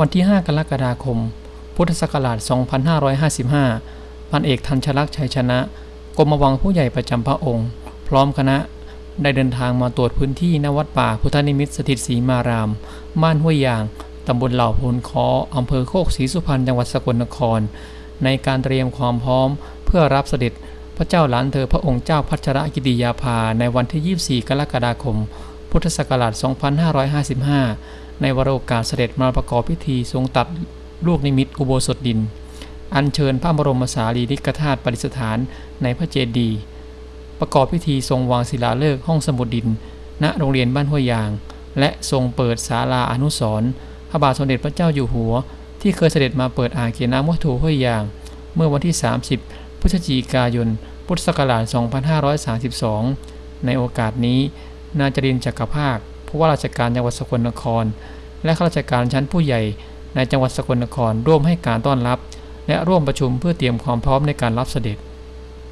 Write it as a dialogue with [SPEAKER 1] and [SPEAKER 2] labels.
[SPEAKER 1] วันที่ 5 กรกฎาคม พุทธศักราช 2555 พันเอกทันชลักษ์ชัยชนะ กรมวังผู้ใหญ่ประจำพระองค์ พร้อมคณะได้เดินทางมาตรวจพื้นที่ณวัดป่าพุทธนิมิตสถิตศรีมาราม บ้านห้วยยาง ตำบลเหล่าพนคออำเภอโคกศรีสุพรรณ จังหวัดสกลนคร ในการเตรียมความพร้อมเพื่อรับเสด็จพระเจ้าหลานเธอพระองค์เจ้าพัชรกิติยาภาในวันที่ 24 กรกฎาคม พุทธศักราช 2555 ในวโรกาสเสด็จมาประกอบพิธีทรงตัดลูกนิมิตอุโบสถดิน อัญเชิญพระบรมสารีริกธาตุประดิษฐานในพระเจดีย์ประกอบพิธีทรงวางศิลาฤกษ์ห้องสมุดดิน ณโรงเรียนบ้านห้วยยาง และทรงเปิดศาลาอนุสรณ์พระบาทสมเด็จพระเจ้าอยู่หัว ที่เคยเสด็จมาเปิดอ่างเก็บน้ำวัตถุห้วยยาง เมื่อวันที่ 30 พฤศจิกายน พุทธศักราช 2532 ในโอกาสนี้ นายจรินทร์จักรภาค ผู้ว่าราชการจังหวัดสกลนคร และข้าราชการชั้นผู้ใหญ่ในจังหวัดสกลนครร่วมให้การต้อนรับ และร่วมประชุมเพื่อเตรียมความพร้อมในการรับเสด็จ